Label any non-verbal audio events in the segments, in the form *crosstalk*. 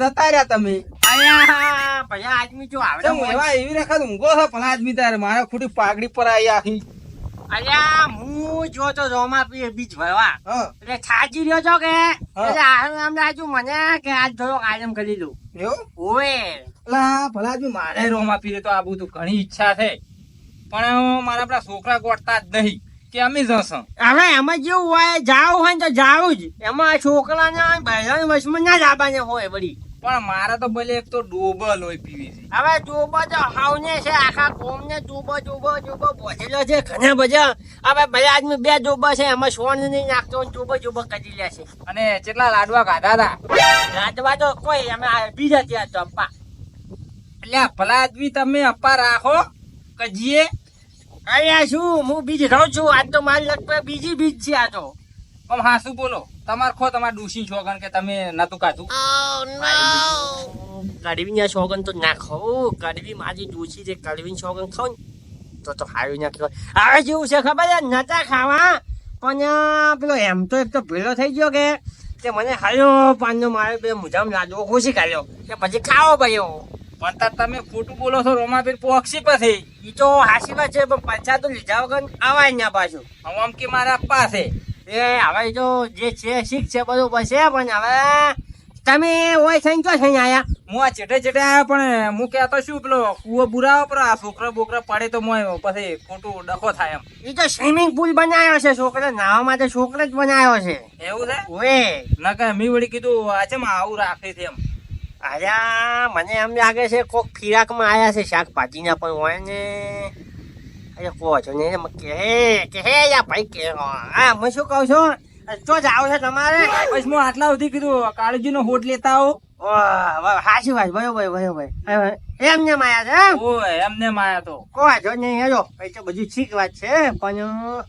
જતા રહ્યા તમે. ભયા આદમી જો આવે એવા એવી રેખા ઊંઘો છો ભલા આદમી તારે મારે ખોટી પાઘડી પર આવી આખી. અલ્યા હું જો તો રોમા પીએ બીજ ભરવા. એટલે થાજી રહ્યો છો કે? એટલે આમ લાગ્યું મને કે આજ થોડો આયમ કરી લઉં. એવું? ઓવે ભલા મારે રોમ આપી તો આ બધું ઘણી ઈચ્છા છે. પણ મારા આપણા છોકરા ગોઠતા જ નહીં. કે અમે જશું. હવે એમાં જેવું હોય જાવું હોય તો જાવું જ. એમાં છોકરાને બહેરાની વશમાં ના જાબાને હોય વળી. પણ મારે તો ભલે એક તો ડોબલ હોય પીવી હવે ડોબો તો હાવને છે આખા કોમને ડોબો ડોબો ડોબો પહોંચેલો છે ઘણા બધા. હવે ભાઈ આદમી બે ડોબો છે એમાં સોન નહીં નાખતો ડોબો ડોબો કરી લે છે. અને કેટલા લાડવા ખાધા હતા લાડવા તો કોઈ અમે બીજા ત્યાં અપ્પા. એટલે ભલા આદમી તમે અપ્પા રાખો કજીએ. અહીંયા શું? હું બીજ રહું છું. આજ તો મારી લગભગ બીજી બીજ છે આ તો. આમ હાસુ બોલો? તમાર ખો તમાર ડૂસી છોકન કે તમે નતું કાધું કડવીના સોગન તો ના ખાવું કડવી મારી દૂસી છે કડવી સોગન ખાવ તો તો હારું ના કહેવાય. હવે જેવું છે ખબર છે? નતા ખાવા. પણ પેલો એમ તો એક તો ભેળો થઈ ગયો કે તે મને હાલ્યો. પાનનો મારે બે મુજામ લાડવો ખુશી કર્યો કે પછી ખાવો પડ્યો પણ તાર તમે ખોટું બોલો છો રોમાબેન પોક્ષી પછી. ઈ તો હાસી વાત છે પણ પૈસા તો લીધા વગર આવા અહીંયા પાછું. આમ આમ કે મારા પાસે એ હવે જો જે છે શીખ છે બધું બસે પણ હવે તમે હોય થઈને ક્યાં થઈને આયા. હું આ ચેટે ચેટે આવ્યા પણ હું કહેતો શું પેલો કુવો બુરાવો પર આ છોકરા બોકરા પડે તો મોય પછી ખોટું ડખો થાય એમ. એ તો સ્વિમિંગ પુલ બનાવ્યો છે છોકરા નાહવા માટે છોકરા જ બનાવ્યો છે. એવું છે? ઓએ ના કે મી વળી કીધું આ છે આવું રાખે છે એમ. અલ્યા મને એમ લાગે છે કોક ફિરાકમાં આયા છે શાકભાજીના પણ હોય ને. અરે કહો છો ને એમ કે હે કે હે યા ભાઈ કે હા. હું શું કહું છું? તો જાવ છે તમારે? પછી હું આટલા સુધી કીધું કાળજી નો હોટ લેતા આવો. હાચી વાત ભાઈ બરોબર એમ એમને માયા છે ઓય એમને માયા તો. કોઈ જો નહીં હેલો એ તો બધું ઠીક વાત છે પણ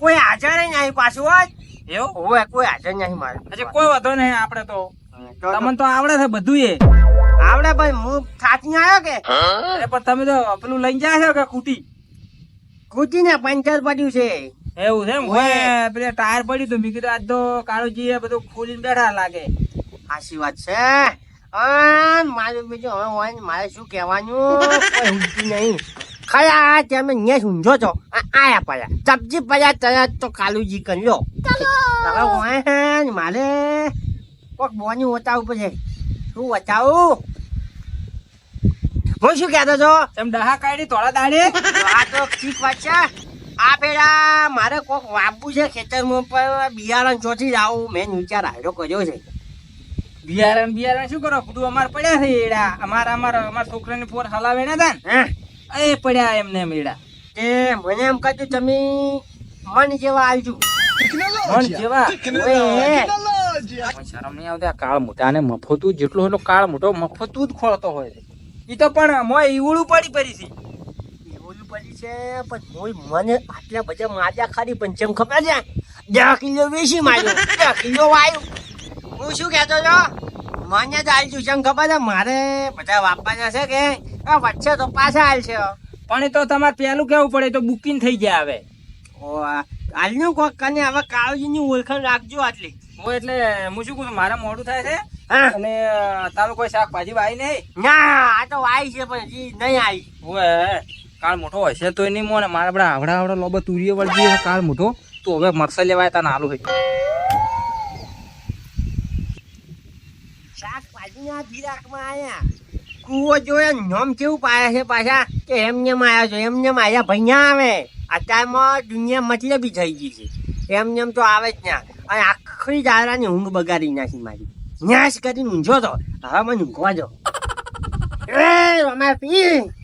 કોઈ હાજર નહીં આવી પાછું હોય એવું? હોય કોઈ હાજર નહીં મારે. અચ્છા કોઈ વાંધો નહીં આપણે તો. તમને તો આવડે છે બધું એ આવડે ભાઈ હું થાકી આવ્યો કે? અરે પણ તમે તો પેલું લઈ જાય છો કે કુટી? કૂટીને પંચર પડ્યું છે. એવું છે એમ? પેલા ટાયર પડ્યું હતું મેં કીધું આજ તો કાળુજી એ બધું ખોલીને બેઠા લાગે. સાચી વાત છે. મારું બીજું હવે હોય ને મારે શું કહેવાનું? નહીં. ખરા તમે ને ઊંઝો છો આયા પડ્યા. સબ્જી પડ્યા તરત તો કાલુજી કરી લો. મારે. કોક બોની વટાવું પડશે શું વટાવું હું શું કહેતો છો? એમ ડહા કાઢી થોડા દાડે આ તો ઠીક વાત છે. આ પેલા મારે કોક વાપવું છે ખેતરમાં પણ બિયારણ ચોથી આવું મેં વિચાર આવ્યો કર્યો છે. બિયારણ બિયારણ શું કરો? બધું અમારે પડ્યા છે એડા. અમારા અમારા અમારા છોકરાની પોર હલાવે ના તા એ પડ્યા એમને એમ એડા. તે મને એમ કહ્યું તમે મન જેવા આવજો મન જેવા? શરમ નહીં આવતી આ કાળ મોટા ને મફતું જેટલો એટલો કાળ મોટો મફતું જ ખોળતો હોય છે. ઈ તો પણ મોય પડી પડી છે. ઓલું પડી છે પણ મોય મને આટલા બધા માર્યા ખાલી પણ ખબર છે દસ કિલો વેચી માર્યો દસ કિલો વાયું. હું શું કહેતો છો મને જ આવજો જેમ ખબર છે મારે બધા વાપવાના છે કે આ વચ્ચે તો પાછા હાલ છે. પણ એ તો તમારે પેલું કેવું પડે તો બુકિંગ થઈ જાય હવે. ઓ હાલનું કોક કને હવે કાળજીની ઓળખાણ રાખજો આટલી. હું એટલે હું શું કહું મારે મોડું થાય છે અને તારું કોઈ શાકભાજી વાય નહીં. ના આ તો વાય છે પણ હજી નહીં આવી. ઓય કાળ મોટો હશે તો નહીં મોને મારા બધા આવડા આવડા લોબો તુરીએ વળગી છે કાળ મોટો. તો હવે મરસા લેવાય તને આલુ હોય શાકભાજીના ફિરાકમાં આયા. કૂવો જોયો નોમ કેવું પાયા છે પાછા? કે એમને આયા છો એમને આયા ભૈયા આવે. અત્યારમાં દુનિયા મતલબી થઈ ગઈ છે. એમને તો આવે જ ના. અને આખી દારાની ઊંઘ બગાડી નાખી મારી. ન્યાસ કરીને ઊંઝો તો. હવે મને ઊંઘવા જો *laughs* એ રમા પી